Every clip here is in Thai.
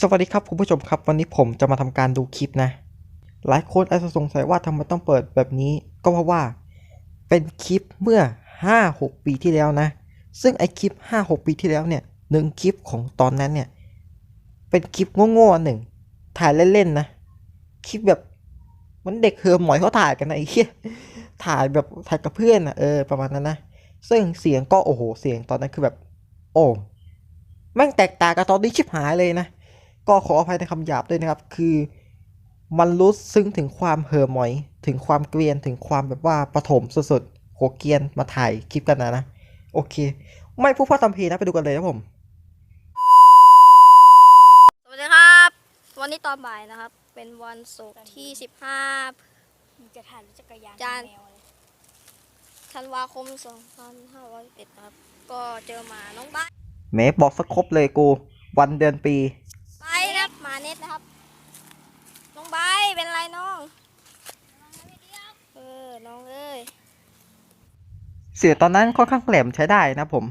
สวัสดีครับคุณผู้ชมครับ วันนี้ผมจะมาทำการดูคลิปนะ หลายคนอาจจะสงสัยว่าทำไมต้องเปิดแบบนี้ก็เพราะว่า เป็นคลิปเมื่อ 5-6 ปีที่แล้วนะ ซึ่งไอคลิป 5-6 ปีที่แล้วเนี่ยหนึ่งคลิปของตอนนั้นเนี่ย เป็นคลิปโง่ๆหนึ่งถ่ายเล่นๆนะ คลิปแบบเหมันเด็กเฮอหมอยเขาถ่ายกันนะไอ้เหี้ยถ่ายแบบถ่ายกับเพื่อนอะเออประมาณนั้นนะ ซึ่งเสียงก็โอ้โหเสียงตอนนั้นคือแบบ โอ้แม่งแตกต่างกับตอนนี้ชิบหายเลยนะ ก็ขออภัยในคำหยาบด้วยนะครับ คือมันรู้ซึ้งถึงความเห่อหมอย ถึงความเกรียน ถึงความแบบว่าประถมสุดๆโหเกรียนมาถ่ายคลิปกันนะนะ โอเค ไม่พูดพร่ำทำเพลงนะ ไปดูกันเลยนะผม สวัสดีครับ วันนี้ตอนบ่ายนะครับ เป็นวันศุกร์ที่ มึงจะถ่ายรถจักรยานจาน แมวเลย15ธันวาคม 2511นะครับ ก็เจอหมาน้องบ้านแหมบอกสครบเลยกู วันเดือนปีาเน็ตนะครับ น้องใบร์ทเป็นไรน้อง เออ น้องเอ้ย เสียงตอนนั้นค่อนข้างแหลมใช้ได้นะผม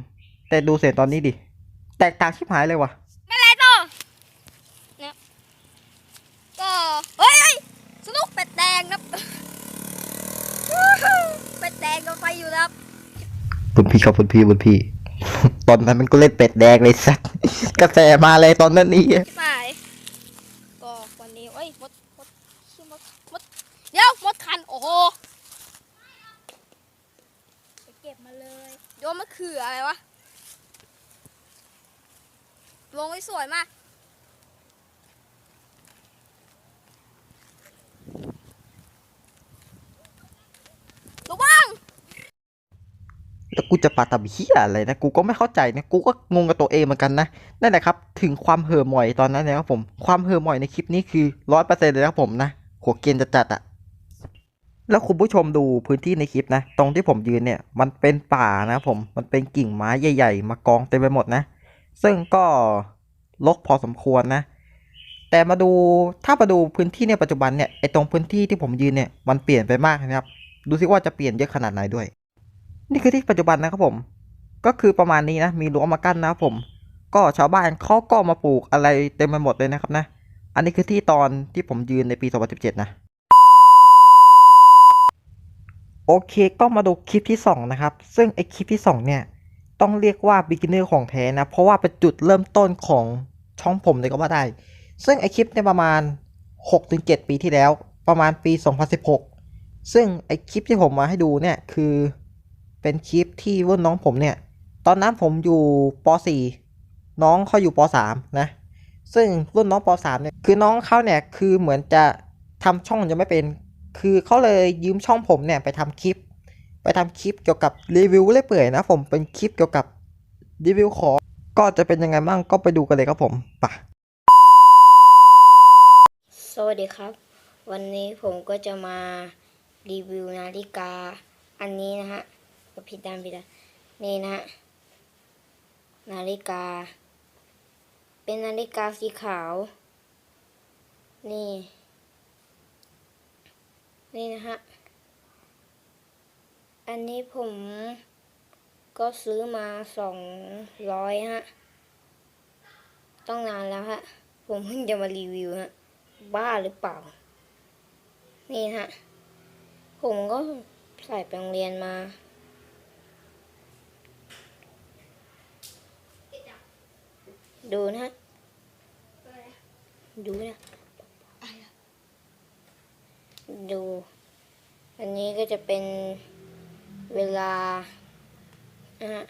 แต่ดูเสียงตอนนี้ดิ แตกต่างชิบหายเลยว่ะเป็นไรต่อเนี่ยก็ เฮ้ยเฮ้ยสนุกเป็ดแดงครับเป็ดแดงก็ไปอยู่นะครับบุญพี่ครับบุญพี่บุญพี่ ตอนนั้นมันก็เล่นเป็ดแดงเลยสัก กระแสมาเลยตอนนั้นนี่ชิบหายก็วันนี้เอ้ยมดมดชื่อมดมดเดี๋ยวมดคัน โอ้โห ไป เก็บมาเลยโยมมะเขืออะไรวะลงไว้สวยมาก ระวัง แล้วกูจะปาตับเฮียอะไรนะ กูก็ไม่เข้าใจนะ กูก็งงกับตัวเองเหมือนกันนะ นั่นแหละครับ ถึงความเห่อหมอยตอนนั้นนะครับผม ความเห่อหมอยในคลิปนี้คือร้อยเปอร์เซ็นต์เลยนะครับผมนะ หัวเกรียนจะจัดๆอะ แล้วคุณผู้ชมดูพื้นที่ในคลิปนะ ตรงที่ผมยืนเนี่ยมันเป็นป่านะผมมันเป็นกิ่งไม้ใหญ่ ๆ มากองเต็มไปหมดนะ ซึ่งก็รกพอสมควรนะ แต่มาดูถ้ามาดูพื้นที่ในปัจจุบันเนี่ยไอตรงพื้นที่ที่ผมยืนเนี่ยมันเปลี่ยนไปมากนะครับ ดูสิว่าจะเปลี่ยนเยอะขนาดไหนด้วย นี่คือที่ปัจจุบันนะครับผม ก็คือประมาณนี้นะมีรั้วมากั้นนะครับผม ก็ชาวบ้านเขาก็มาปลูกอะไรเต็มไปหมดเลยนะครับนะ อันนี้คือที่ตอนที่ผมยืนในปี 2017 นะ โอเคก็มาดูคลิปที่ 2 นะครับ ซึ่งไอคลิปที่ 2 เนี่ย ต้องเรียกว่า beginner ของแท้นะ เพราะว่าเป็นจุดเริ่มต้นของช่องผมเลยก็ว่าได้ ซึ่งไอคลิปเนี่ยประมาณ 6-7 ปีที่แล้ว ประมาณปี 2016 ซึ่งไอคลิปที่ผมมาให้ดูเนี่ย คือเป็นคลิปที่รุ่นน้องผมเนี่ย ตอนนั้นผมอยู่ป .4 น้องเขาอยู่ป .3 นะ ซึ่งรุ่นน้องป .3 เนี่ย คือน้องเขาเนี่ย คือเหมือนจะทำช่องยังไม่เป็น คือเขาเลยยืมช่องผมเนี่ยไปทำคลิป ไปทำคลิปเกี่ยวกับรีวิวเรื่อยเปื่อยนะผมเป็นคลิปเกี่ยวกับรีวิวของก็จะเป็นยังไงบ้างก็ไปดูกันเลยครับผมปะสวัสดีครับ วันนี้ผมก็จะมารีวิวนาฬิกา อันนี้นะฮะก็ผิดด้านผิดด้านนี่นะฮะนาฬิกา เป็นนาฬิกาสีขาว นี่ นี่นะฮะ อันนี้ผมก็ซื้อมาสองร้อยฮะ ต้องนานแล้วฮะ ผมเพิ่งจะมารีวิวฮะ บ้าหรือเปล่า นี่ฮะ ผมก็ใส่ไปโรงเรียนมาดูนะฮะดูนะ ดู อันนี้ก็จะเป็นเวลานะฮะ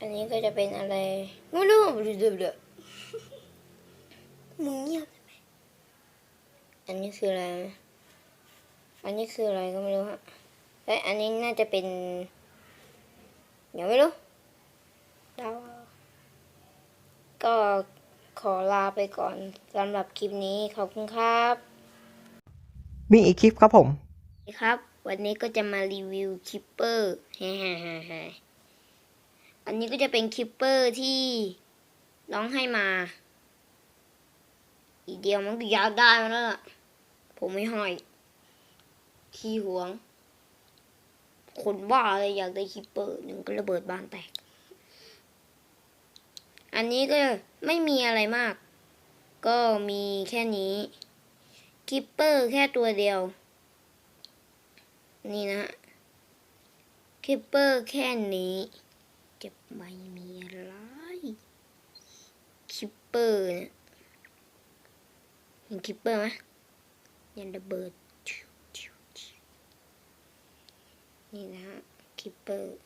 อันนี้ก็จะเป็นอะไรไม่รู้เดือดมึงเงียบอันนี้คืออะไร อันนี้คืออะไรก็ไม่รู้ฮะเอ้ยอันนี้น่าจะเป็นเดี๋ยวไม่รู้เดาก็ขอลาไปก่อนสำหรับคลิปนี้ขอบคุณครับ มีอีกคลิปครับผม ครับ วันนี้ก็จะมารีวิวคิปเปอร์ฮ่าฮ่าฮ่าฮ่าอันนี้ก็จะเป็นคิปเปอร์ที่น้องให้มา อีกเดียวมันก็ยากได้มาแล้วล่ะ ผมไม่ห้ขี้หวง คนบ้าเลยอยากได้คิปเปอร์หนึ่งก็ระเบิดบ้านแตก อันนี้ก็ไม่มีอะไรมาก ก็มีแค่นี้ คิปเปอร์แค่ตัวเดียว นี่นะคิปเปอร์แค่นี้ จะไม่มีอะไรคิปเปอร์เนี่ยเห็นคิปเปอร์ไหมยันระเบิด นี่นะฮะคิปเปอร์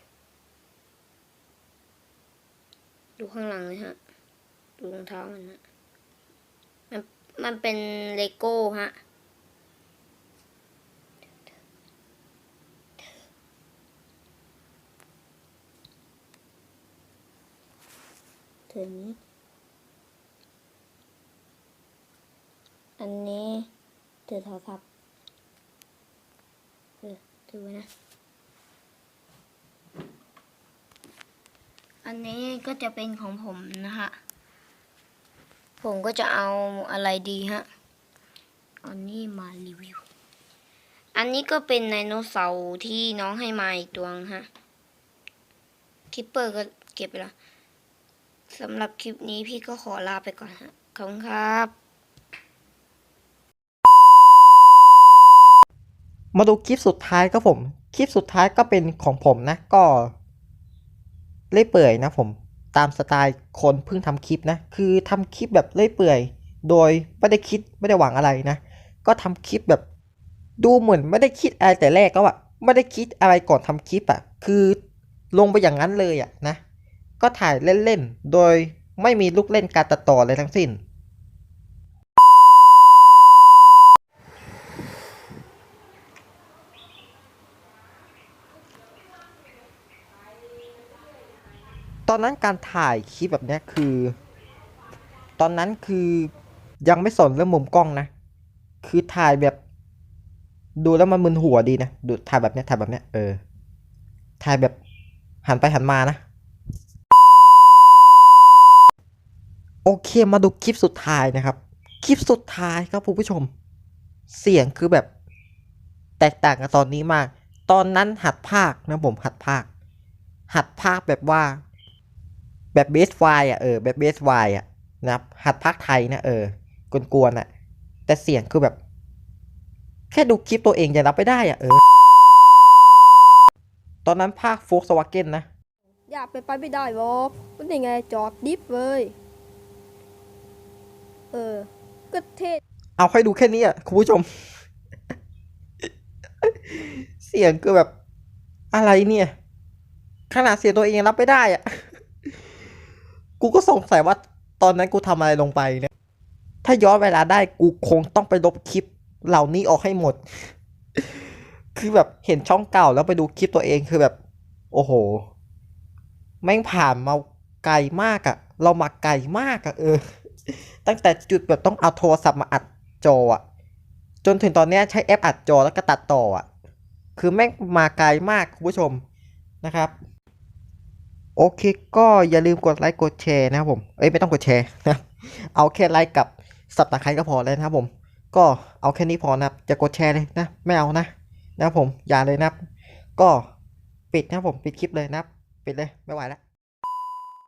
ดูข้างหลังเลยฮะ ดูรองเท้ามันนะ มันเป็นเลโก้ฮะเธอนี้อันนี้เธอโทรศัพท์เออถือไว้นะ อันนี้ก็จะเป็นของผมนะฮะ ผมก็จะเอาอะไรดีฮะ อันนี้มารีวิว อันนี้ก็เป็นไดโนเสาร์ที่น้องให้มาอีกตัวงฮะ คิปเปอร์ก็เก็บไปแล้วสำหรับคลิปนี้พี่ก็ขอลาไปก่อนฮะ ขอบคุณครับมาดูคลิปสุดท้ายครับผม คลิปสุดท้ายก็เป็นของผมนะก็เล่เปื่อยนะผม ตามสไตล์คนเพิ่งทำคลิปนะ คือทำคลิปแบบเล่อยเปื่อย โดยไม่ได้คิดไม่ได้หวังอะไรนะ ก็ทำคลิปแบบดูเหมือนไม่ได้คิดอะไรแต่แรกก็ว่าไม่ได้คิดอะไรก่อนทำคลิปอะคือลงไปอย่างนั้นเลยอะนะ ก็ถ่ายเล่นๆ โดยไม่มีลูกเล่นการตัดต่ออะไรทั้งสิ้น ตอนนั้นการถ่ายคลิปแบบเนี้ยคือ ตอนนั้นคือยังไม่สนเรื่องมุมกล้องนะ คือถ่ายแบบ ดูแล้วมันมึนหัวดีนะ ดูถ่ายแบบเนี้ยถ่ายแบบเนี้ยเออ ถ่ายแบบหันไปหันมานะ โอเคมาดูคลิปสุดท้ายนะครับ คลิปสุดท้ายครับผู้ชม เสียงคือแบบ แตกต่างกับตอนนี้มาก ตอนนั้นหัดภาคนะผมหัดภาคหัดภาคแบบว่า แบบเบสไฟอะเออแบบเบสไฟอะนะครับหัดภาคไทยนะเออกวนๆอะ แต่เสียงคือแบบ แค่ดูคลิปตัวเองยังรับไม่ได้อะเออ ตอนนั้นภาคโฟกสวาเกนนะ อยากไปไปไม่ได้บอกมันยังไงจอดดิฟเว้ยเออก็เท่เอาให้ดูแค่นี้อะคุณผู้ชม เสียงคือแบบอะไรเนี่ย ขนาดเสียงตัวเองยังรับไม่ได้อะ กูก็สงสัยว่าตอนนั้นกูทำอะไรลงไปเนี่ย ถ้าย้อนเวลาได้กูคงต้องไปลบคลิปเหล่านี้ออกให้หมด คือแบบเห็นช่องเก่าแล้วไปดูคลิปตัวเองคือแบบ โอ้โห แม่งผ่านมาไกลมากอะเรามาไกลมากอะเออ ตั้งแต่จุดแบบต้องเอาโทรศัพท์มาอัดจออะจนถึงตอนนี้ใช้แอปอัดจอแล้วก็ตัดต่ออะคือแม่งมาไกลมากคุณผู้ชมนะครับ โอเคก็อย่าลืมกดไลค์กดแชร์นะครับผม เอ้ยไม่ต้องกดแชร์นะ เอาแค่ไลค์กับสับตะไคร้ก็พอแล้วนะครับผม ก็เอาแค่นี้พอนะครับ จะกดแชร์เลยนะ ไม่เอานะ นะครับผม อย่าเลยนะครับ ก็ปิดนะครับผม ปิดคลิปเลยนะครับ ปิดเลย ไม่ไหวแล้ว